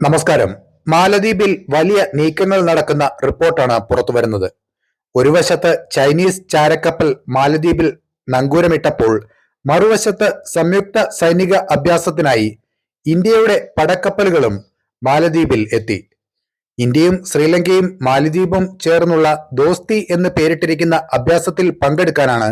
നമസ്കാരം. മാലദ്വീപിൽ വലിയ നീക്കങ്ങൾ നടക്കുന്ന റിപ്പോർട്ടാണ് പുറത്തുവരുന്നത് ഒരു വശത്ത് ചൈനീസ് ചാരക്കപ്പൽ മാലദ്വീപിൽ നങ്കൂരമിട്ടപ്പോൾ മറുവശത്ത് സംയുക്ത സൈനിക അഭ്യാസത്തിനായി ഇന്ത്യയുടെ പടക്കപ്പലുകളും മാലദ്വീപിൽ എത്തി. ഇന്ത്യയും ശ്രീലങ്കയും മാലദ്വീപും ചേർന്നുള്ള ദോസ്തി എന്ന് പേരിട്ടിരിക്കുന്ന അഭ്യാസത്തിൽ പങ്കെടുക്കാനാണ്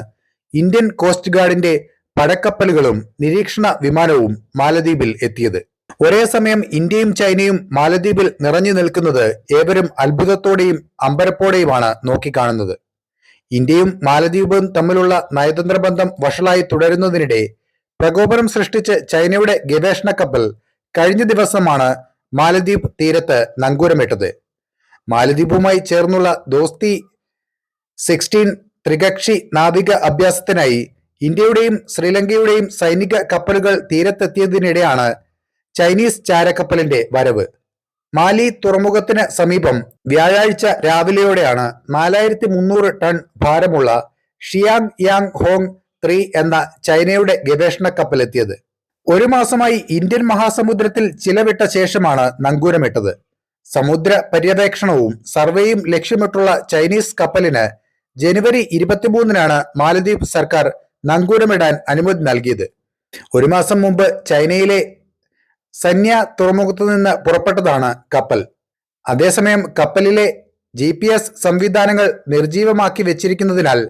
ഇന്ത്യൻ കോസ്റ്റ് ഗാർഡിന്റെ പടക്കപ്പലുകളും നിരീക്ഷണ വിമാനവും മാലദ്വീപിൽ എത്തിയത്. ഒരേ സമയം ഇന്ത്യയും ചൈനയും മാലദ്വീപിൽ നിറഞ്ഞു നിൽക്കുന്നത് ഏവരും അത്ഭുതത്തോടെയും അമ്പരപ്പോടെയുമാണ് നോക്കിക്കാണുന്നത്. ഇന്ത്യയും മാലദ്വീപും തമ്മിലുള്ള നയതന്ത്ര ബന്ധം വഷളായി തുടരുന്നതിനിടെ പ്രകോപനം സൃഷ്ടിച്ച് ചൈനയുടെ ഗവേഷണ കപ്പൽ കഴിഞ്ഞ ദിവസമാണ് മാലദ്വീപ് തീരത്ത് നങ്കൂരമിട്ടത്. മാലദ്വീപുമായി ചേർന്നുള്ള ദോസ്തി സിക്സ്റ്റീൻ ത്രികക്ഷി നാവിക അഭ്യാസത്തിനായി ഇന്ത്യയുടെയും ശ്രീലങ്കയുടെയും സൈനിക കപ്പലുകൾ തീരത്തെത്തിയതിനിടെയാണ് ചൈനീസ് ചാരക്കപ്പലിന്റെ വരവ്. മാലി തുറമുഖത്തിന് സമീപം വ്യാഴാഴ്ച രാവിലെയോടെയാണ് നാലായിരത്തി മുന്നൂറ് ടൺ ഭാരമുള്ള ഷിയാങ് യാങ് ഹോങ് ത്രീ എന്ന ചൈനയുടെ ഗവേഷണ കപ്പൽ എത്തിയത് ഒരു മാസമായി ഇന്ത്യൻ മഹാസമുദ്രത്തിൽ ചിലവിട്ട ശേഷമാണ് നങ്കൂരമിട്ടത്. സമുദ്ര പര്യവേക്ഷണവും സർവേയും ലക്ഷ്യമിട്ടുള്ള ചൈനീസ് കപ്പലിന് ജനുവരി ഇരുപത്തിമൂന്നിനാണ് മാലദ്വീപ് സർക്കാർ നങ്കൂരമിടാൻ അനുമതി നൽകിയത്. ഒരു മാസം മുമ്പ് ചൈനയിലെ സന്യ തുറമുഖത്തു നിന്ന് പുറപ്പെട്ടതാണ് കപ്പൽ. അതേസമയം കപ്പലിലെ ജി പി എസ് സംവിധാനങ്ങൾ നിർജീവമാക്കി വെച്ചിരിക്കുന്നതിനാൽ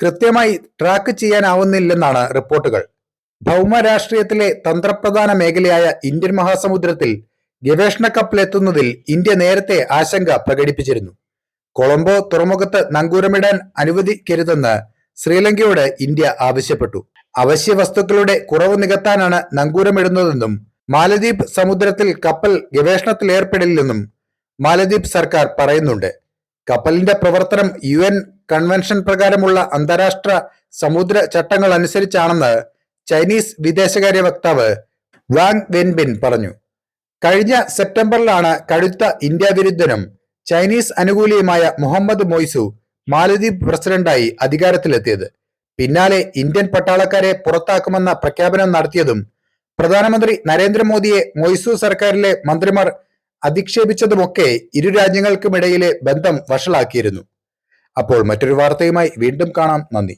കൃത്യമായി ട്രാക്ക് ചെയ്യാനാവുന്നില്ലെന്നാണ് റിപ്പോർട്ടുകൾ. ഭൗമരാഷ്ട്രീയത്തിലെ തന്ത്രപ്രധാന മേഖലയായ ഇന്ത്യൻ മഹാസമുദ്രത്തിൽ ഗവേഷണ കപ്പൽ എത്തുന്നതിൽ ഇന്ത്യ നേരത്തെ ആശങ്ക പ്രകടിപ്പിച്ചിരുന്നു. കൊളംബോ തുറമുഖത്ത് നങ്കൂരമിടാൻ അനുവദിക്കരുതെന്ന് ശ്രീലങ്കയോട് ഇന്ത്യ ആവശ്യപ്പെട്ടു. അവശ്യ വസ്തുക്കളുടെ കുറവ് നികത്താനാണ് നങ്കൂരമിടുന്നതെന്നും മാലദ്വീപ് സമുദ്രത്തിൽ കപ്പൽ ഗവേഷണത്തിൽ ഏർപ്പെടില്ലെന്നും മാലദ്വീപ് സർക്കാർ പറയുന്നുണ്ട്. കപ്പലിന്റെ പ്രവർത്തനം യു എൻ കൺവെൻഷൻ പ്രകാരമുള്ള അന്താരാഷ്ട്ര സമുദ്ര ചട്ടങ്ങൾ അനുസരിച്ചാണെന്ന് ചൈനീസ് വിദേശകാര്യ വക്താവ് വാങ് വെൻബിൻ പറഞ്ഞു. കഴിഞ്ഞ സെപ്റ്റംബറിലാണ് കടുത്ത ഇന്ത്യ വിരുദ്ധനും ചൈനീസ് അനുകൂലിയുമായ മുഹമ്മദ് മൊയ്സു മാലദ്വീപ് പ്രസിഡന്റായി അധികാരത്തിലെത്തിയത്. പിന്നാലെ ഇന്ത്യൻ പട്ടാളക്കാരെ പുറത്താക്കുമെന്ന പ്രഖ്യാപനം നടത്തിയതും പ്രധാനമന്ത്രി നരേന്ദ്രമോദിയെ മൊയ്സു സർക്കാരിലെ മന്ത്രിമാർ അധിക്ഷേപിച്ചതുമൊക്കെ ഇരു രാജ്യങ്ങൾക്കുമിടയിലെ ബന്ധം വഷളാക്കിയിരുന്നു. അപ്പോൾ മറ്റൊരു വാർത്തയുമായി വീണ്ടും കാണാം. നന്ദി.